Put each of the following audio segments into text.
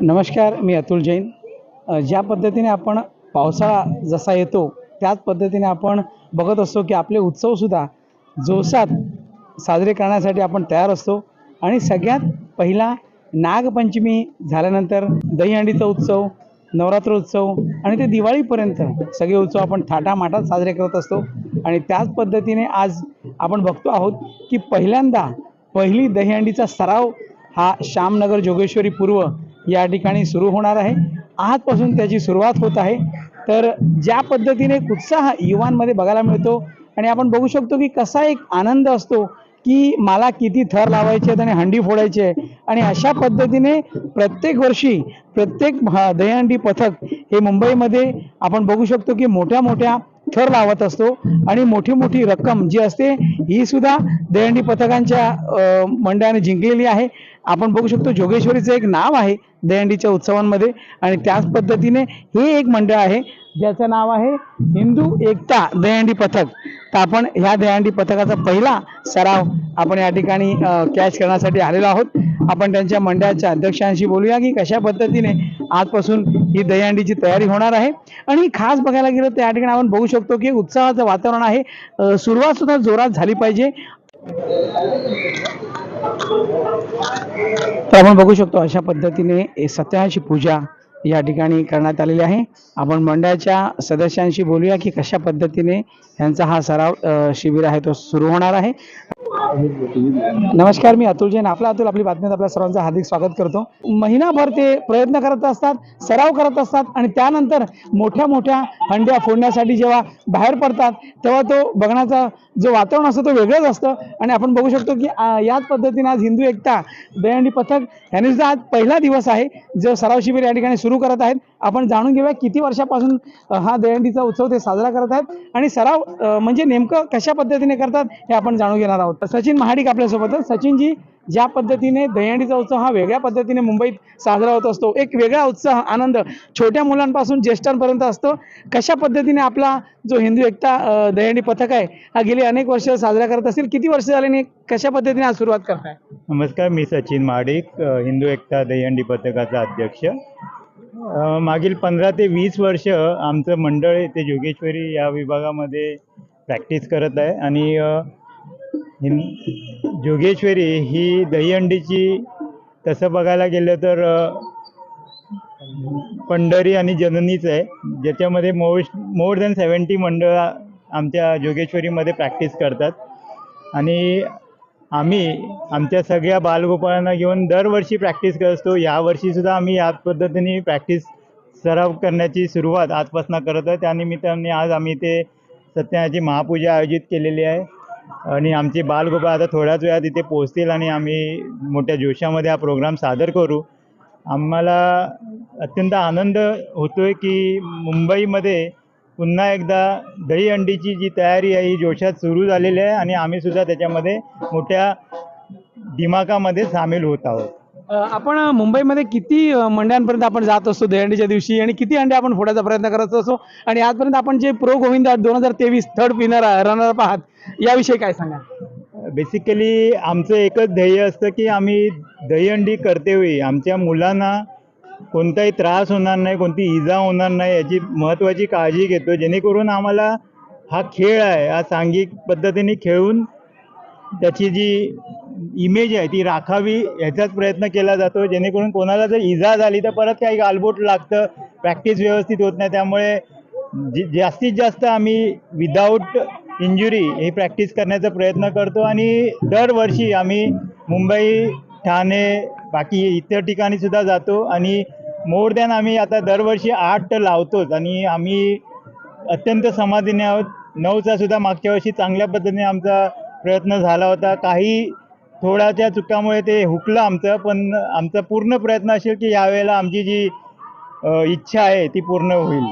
नमस्कार मी अतुल जैन. ज्या पद्धतीने आपण पावसाळा जसा येतो त्याच पद्धतीने आपण बघत असतो की आपले उत्सवसुद्धा जोशात साजरे करण्यासाठी आपण तयार असतो. आणि सगळ्यात पहिला नागपंचमी झाल्यानंतर दहीहंडीचा उत्सव नवरात्र उत्सव आणि ते दिवाळीपर्यंत सगळे उत्सव आपण थाटामाटात साजरे करत असतो. आणि त्याच पद्धतीने आज आपण बघतो आहोत की पहिल्यांदा पहिली दहीहंडीचा सराव हा श्यामनगर जोगेश्वरी पूर्व या ठिकाणी सुरू होणार आहे. आजपासून त्याची सुरुवात होत आहे. तर ज्या पद्धतीने एक उत्साह युवांमध्ये बघायला मिळतो आणि आपण बघू शकतो की कसा एक आनंद असतो की मला किती थर लावायचे आहेत आणि हंडी फोडायची आहे आणि अशा पद्धतीने प्रत्येक वर्षी प्रत्येक महा- दहीहंडी पथक हे मुंबईमध्ये आपण बघू शकतो की मोठ्या मोठ्या थर लावत असतो. आणि मोठी मोठी रक्कम जी असते ही सुद्धा दहीहंडी पथकांच्या मंडळाने जिंकलेली आहे. आपण बघू शकतो जोगेश्वरीचं एक नाव आहे दहीहंडीच्या उत्सवांमध्ये. आणि त्याच पद्धतीने हे एक मंडळ आहे. ज्याचं नाव आहे हिंदू एकता दहीहंडी पथक. तर आपण ह्या दहीहंडी पथकाचा पहिला सराव आपण या ठिकाणी कॅच करण्यासाठी आलेलो आहोत. आपण त्यांच्या मंडळाच्या अध्यक्षांशी बोलूया की कशा पद्धतीने आजपासून ही दहीहंडीची तयारी होणार आहे. आणि खास बघायला गेलं तर या ठिकाणी आपण बघू शकतो की उत्साहाचं वातावरण आहे. सुरुवात सुद्धा जोरात झाली पाहिजे. तर आपण बघू शकतो अशा पद्धतीने ए- पूजा या ठिकाणी करण्यात आलेली आहे. आपण मंडळाच्या सदस्यांशी बोलूया की कशा पद्धतीने यांचा हा सराव शिबिर आहे तो सुरू होणार आहे. नमस्कार मी अतुल जैन. आपला अतुल आपली बातमीत आपल्या सर्वांचं हार्दिक स्वागत करतो. महिनाभर ते प्रयत्न करत असतात सराव करत असतात आणि त्यानंतर मोठ्या मोठ्या हंड्या फोडण्यासाठी जेव्हा बाहेर पडतात तेव्हा तो बघण्याचा जो वातावरण असतं तो वेगळंच असतं. आणि आपण बघू शकतो की याच पद्धतीने आज हिंदू एकता दहीहंडी पथक यांनी सुद्धा आज पहिला दिवस आहे जो सराव शिबिर या ठिकाणी सुरू करत आहेत. आपण जाणून घेऊया किती वर्षापासून हा दहीहंडीचा उत्सव ते साजरा करत आहेत. आणि सराव म्हणजे नेमकं कशा पद्धतीने करतात हे आपण जाणून घेणार आहोत. सचिन महाडिक आपल्यासोबत सचिनजी ज्या पद्धतीने दहीहंडीचा उत्सव हा वेगळ्या पद्धतीने मुंबईत साजरा होत असतो एक वेगळा उत्साह आनंद छोट्या मुलांपासून ज्येष्ठांपर्यंत असतो. कशा पद्धतीने आपला जो हिंदू एकता अ, दहीहंडी पथक आहे हा गेली अनेक वर्ष साजरा करत असेल किती वर्ष झाले आणि कशा पद्धतीने आज सुरुवात करताय? नमस्कार मी सचिन महाडिक हिंदू एकता दहीहंडी पथकाचा अध्यक्ष. मागील पंधरा ते वीस वर्ष आमचं मंडळ येते जोगेश्वरी या विभागामध्ये प्रॅक्टिस करत आहे. आणि हिं जोगेश्वरी ही दहीहंडीची तसं बघायला गेलं तर पंढरी आणि जननीच आहे. ज्याच्यामध्ये मोस्ट मोर दॅन सेवन्टी मंडळ आमच्या जोगेश्वरीमध्ये प्रॅक्टिस करतात. आणि आम्ही आमच्या सगळ्या बालगोपाळांना घेऊन दरवर्षी प्रॅक्टिस करत असतो. यावर्षीसुद्धा आम्ही याच पद्धतीने प्रॅक्टिस सराव करण्याची सुरुवात आजपासून करत आहे. त्यानिमित्ताने आज आम्ही ते सत्यनारायणची महापूजा आयोजित केलेली आहे. आणि आमचे बालगोपाळ आता थोड्याच वेळात इथे पोहोचतील आणि आम्ही मोठ्या जोशामध्ये हा प्रोग्राम सादर करू. आम्हाला अत्यंत आनंद होतो आहे की मुंबईमध्ये पुन्हा एकदा दहीहंडीची जी तयारी आहे ही जोशात सुरू झालेली आहे आणि आम्हीसुद्धा त्याच्यामध्ये मोठ्या दिमाखामध्ये सामील होत आहोत. आपण मुंबईमध्ये किती अ, मंडळांपर्यंत आपण जात असतो दहीहंडीच्या दिवशी आणि किती अंडे आपण फोडायचा प्रयत्न करत असतो? आणि आजपर्यंत आपण जे प्रो गोविंद दोन हजार तेवीस थर्ड विनर रनर आहात याविषयी काय सांगा बेसिकली आमचं एकच ध्येय असतं की आम्ही दहीहंडी करतेवेळी आमच्या मुलांना कोणताही त्रास होणार नाही कोणती इजा होणार नाही याची महत्त्वाची काळजी घेतो. जेणेकरून आम्हाला हा खेळ आहे हा सांघिक पद्धतीने खेळून त्याची जी इमेज आहे ती राखावी ह्याचाच प्रयत्न केला जातो. जेणेकरून कोणाला जर इजा झाली तर परत काही गालबोट लागतं प्रॅक्टिस व्यवस्थित होत नाही. त्यामुळे जी जास्तीत जास्त आम्ही विदाऊट इंजुरी ही प्रॅक्टिस करण्याचा प्रयत्न करतो. आणि दरवर्षी आम्ही मुंबई ठाणे बाकी इतर ठिकाणीसुद्धा जातो. आणि मोर दॅन आम्ही आता दरवर्षी आठ लावतोच आणि आम्ही अत्यंत समाधीने आहोत. नऊचा सुद्धा मागच्या वर्षी चांगल्या पद्धतीने आमचा प्रयत्न झाला होता. काही थोड्याच्या चुकामुळे ते हुकलं आमचं पण आमचा पूर्ण प्रयत्न असेल की यावेळेला आमची जी इच्छा आहे ती पूर्ण होईल.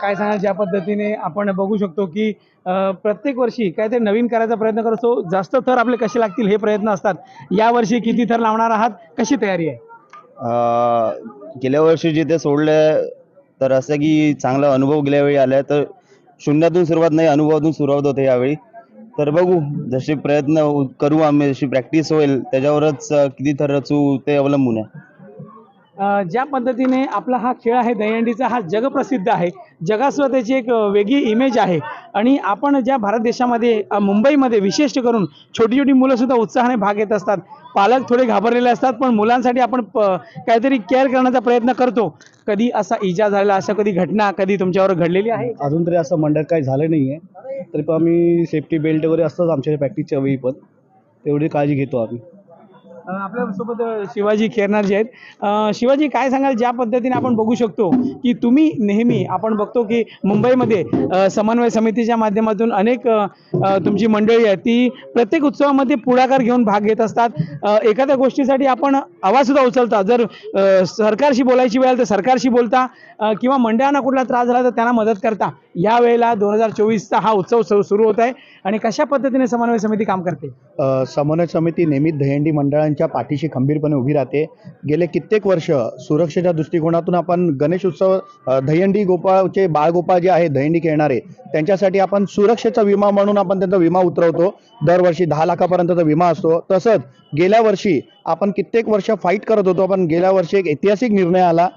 काय सांगा ज्या पद्धतीने आपण बघू शकतो की प्रत्येक वर्षी काहीतरी नवीन करायचा प्रयत्न करतो. जास्त थर आपले कसे लागतील हे प्रयत्न असतात. यावर्षी किती थर लावणार आहात? कशी तयारी आहे? गेल्या वर्षी जिथे सोडले तर असं की चांगला अनुभव गेल्या वेळी आला तर शून्यातून सुरुवात नाही अनुभवातून सुरुवात होते यावेळी. तर बघू जसे प्रयत्न करू आम्ही जशी प्रॅक्टिस होईल त्याच्यावरच किती थर रचू ते अवलंबून आहे. ज्या पद्धतीने आपला हा खेळ आहे दहीहंडीचा हा जगप्रसिद्ध आहे. जगासह त्याची एक वेगळी इमेज आहे. आणि आपण ज्या भारत देशामध्ये मुंबईमध्ये विशेष करून छोटी छोटी मुलंसुद्धा उत्साहाने भाग घेत असतात. पालक थोडे घाबरलेले असतात पण मुलांसाठी आपण प काहीतरी केअर करण्याचा प्रयत्न करतो. कधी असा इजा झालेला अशा कधी घटना कधी तुमच्यावर घडलेली आहे? अजून तरी असं मंडळ काही झालं नाही आहे तरी पण आम्ही सेफ्टी बेल्ट वगैरे असतात आमच्या प्रॅक्टिसच्या वेळी पण. तेवढी काळजी घेतो आम्ही. आपल्यासोबत शिवाजी शिवाजी खेरणारजी आहेत. शिवाजी काय सांगाल? ज्या पद्धतीने आपण बघू शकतो की तुम्ही नेहमी आपण बघतो की मुंबईमध्ये समन्वय समितीच्या माध्यमातून अनेक तुमची मंडळी आहे ती प्रत्येक उत्सवामध्ये पुढाकार घेऊन भाग घेत असतात. एखाद्या गोष्टीसाठी आपण आवाजसुद्धा उचलता. जर सरकारशी बोलायची वेळ तर सरकारशी बोलता किंवा मंडळांना कुठला त्रास झाला तर त्यांना मदत करता. या वेळेला दोन हजार चोवीसचा हा उत्सव सुरू होत आहे. आणि कशा पद्धतीने समन्वय समिती काम करते? समन्वय समिती नेहमी दहीहंडी त्यांच्या पाठीशी खंबीरपणे उभी राहते. गेले कित्येक वर्ष सुरक्षेच्या दृष्टिकोनातून आपण गणेश उत्सव अ, दहीहंडी गोपाळचे बाळगोपाळ जे आहे दहीहंडी खेळणारे त्यांच्यासाठी आपण सुरक्षेचा विमा म्हणून आपण त्यांचा विमा उतरवतो. दरवर्षी दहा लाखापर्यंतचा विमा असतो. तसंच गेल्या वर्षी आपण कित्येक वर्ष फाईट करत होतो पण गेल्या वर्षी एक ऐतिहासिक निर्णय आला.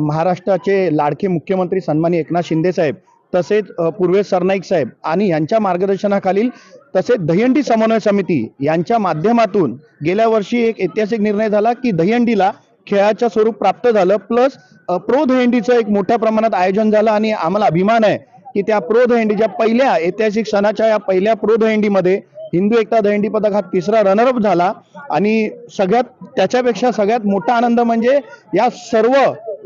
महाराष्ट्राचे लाडके मुख्यमंत्री सन्मानी एकनाथ शिंदे साहेब तसेच पूर्वे पूर्वेश सरनाईक साहेब आणि यांच्या मार्गदर्शनाखालील तसेच दहीहंडी समन्वय समिती यांच्या माध्यमातून गेल्या वर्षी एक ऐतिहासिक निर्णय झाला की दहीहंडीला खेळाचं स्वरूप प्राप्त झालं प्लस प्रो दहीहंडीचं एक मोठ्या प्रमाणात आयोजन झालं आणि आम्हाला अभिमान आहे की त्या प्रो दहीहंडीच्या पहिल्या ऐतिहासिक सणाच्या या पहिल्या प्रो दहीहंडीमध्ये हिंदू एकता दहंडी पदक हा तिसरा रनरअप झाला. आणि सगळ्यात त्याच्यापेक्षा सगळ्यात मोठा आनंद म्हणजे या सर्व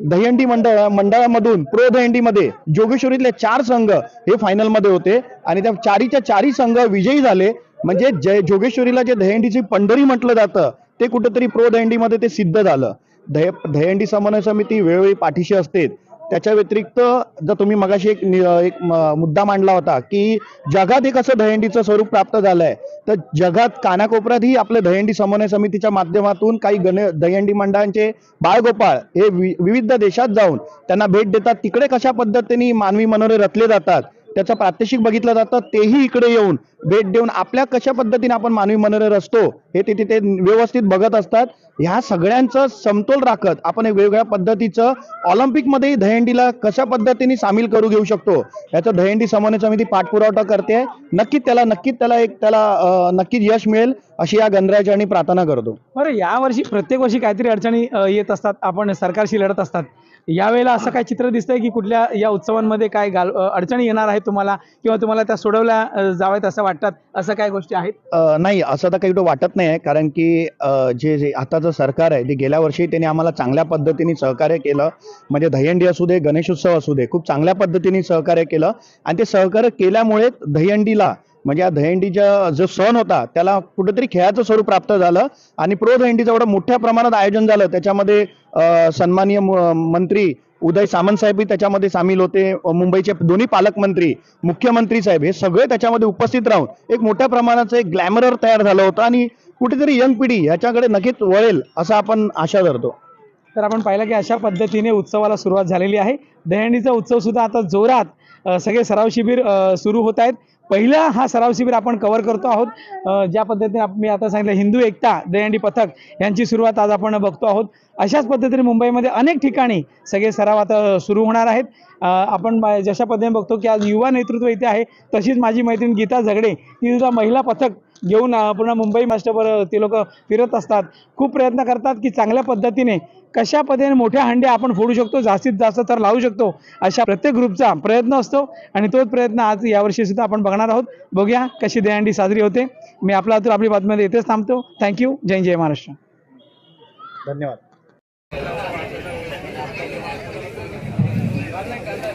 दहीहंडी मंडळ मंडळामधून प्रो दहीहंडीमध्ये जोगेश्वरीतले चार संघ हे फायनलमध्ये होते. आणि त्या चारीच्या चारी संघ विजयी झाले. म्हणजे जय जोगेश्वरीला जे दहीहंडीची पंढरी म्हटलं जातं ते कुठेतरी प्रो दहीहंडीमध्ये ते सिद्ध झालं. दह दहीहंडी समन्वय समिती वेळोवेळी पाठीशी असते. त्याच्या व्यतिरिक्त जर तुम्ही मगाशी एक एक मुद्दा मांडला होता की जगात एक असं दहीहंडीचं स्वरूप प्राप्त झालंय तर जगात कानाकोपऱ्यातही आपल्या दहीहंडी समन्वय समितीच्या माध्यमातून काही गण दहीहंडी मंडळांचे बाळगोपाळ हे वि- विविध देशात जाऊन त्यांना भेट देतात. तिकडे कशा पद्धतीने मानवी मनोरे रचले जातात? त्याचं प्रात्यक्षिक बघितलं जातं तेही इकडे येऊन भेट देऊन आपल्या कशा पद्धतीने आपण मानवी मनोरंजन रचतो हे ते तिथे व्यवस्थित बघत असतात. ह्या सगळ्यांचं समतोल राखत आपण एक वेगवेगळ्या पद्धतीचं ऑलिम्पिकमध्येही दहीहंडीला कशा पद्धतीने सामील करू घेऊ शकतो याचं दहीहंडी समन्वय समिती पाठपुरावठा करते. नक्कीच त्याला नक्कीच त्याला एक त्याला नक्कीच यश मिळेल अशी या गणरायाची प्रार्थना करतो. बरं यावर्षी प्रत्येक वर्षी काहीतरी अडचणी येत असतात आपण सरकारशी लढत असतात. यावेळेला असं काय चित्र दिसतंय की कुठल्या या उत्सवांमध्ये काय गाल अडचणी येणार आहेत तुम्हाला किंवा तुम्हाला त्या सोडवल्या जाव्यात असं वाटतात? असं काय गोष्टी आहेत? नाही असं तर काही तो वाटत नाही आहे. कारण की जे जे आताचं सरकार आहे ते गेल्या वर्षी त्यांनी आम्हाला चांगल्या पद्धतीने सहकार्य केलं. म्हणजे दहीहंडी असू दे गणेशोत्सव असू दे खूप चांगल्या पद्धतीने सहकार्य केलं. आणि ते सहकार्य केल्यामुळे दहीहंडीला म्हणजे या दहीहंडीचा जो सण होता त्याला कुठेतरी खेळाचं स्वरूप प्राप्त झालं आणि प्रो दहंडीचं एवढं मोठ्या प्रमाणात आयोजन झालं. त्याच्यामध्ये सन्माननीय मंत्री उदय सामंत साहेबही त्याच्यामध्ये सामील होते. मुंबईचे दोन्ही पालकमंत्री मुख्यमंत्री साहेब हे सगळे त्याच्यामध्ये उपस्थित राहून एक मोठ्या प्रमाणाचं एक ग्लॅमरर तयार झालं होतं आणि कुठेतरी यंग पिढी ह्याच्याकडे नक्कीच वळेल असं आपण आशा धरतो. तर आपण पाहिलं की अशा पद्धतीने उत्सवाला सुरुवात झालेली आहे. दहीहंडीचा उत्सव सुद्धा आता जोरात सगळे सराव शिबिर सुरू होत आहेत. पहिला हा सराव शिबिर आपण कव्हर करतो आहोत. ज्या पद्धतीने मी आता सांगितलं हिंदू एकता दहीहंडी पथक यांची सुरुवात आज आपण बघतो आहोत. अशाच पद्धतीने मुंबईमध्ये अनेक ठिकाणी सगळे सराव आता सुरू होणार आहेत. आपण जशा पद्धतीने बघतो की आज युवा नेतृत्व इथे आहे तशीच माझी मैत्रीण गीता झगडे ती सुद्धा महिला पथक घेऊन पूर्ण मुंबई महाराष्ट्रभर ते लोक फिरत असतात. खूप प्रयत्न करतात की चांगल्या पद्धतीने कशा पद्धतीने मोठ्या हंड्या आपण फोडू शकतो जास्तीत जास्त तर लावू शकतो अशा प्रत्येक ग्रुपचा प्रयत्न असतो. आणि तोच प्रयत्न आज यावर्षी सुद्धा आपण बघणार आहोत. बघूया कशी दहीहंडी साजरी होते. मी आपला तर आपली बातमीमध्ये इथेच थांबतो. थँक्यू जय जय महाराष्ट्र. धन्यवाद. Gracias.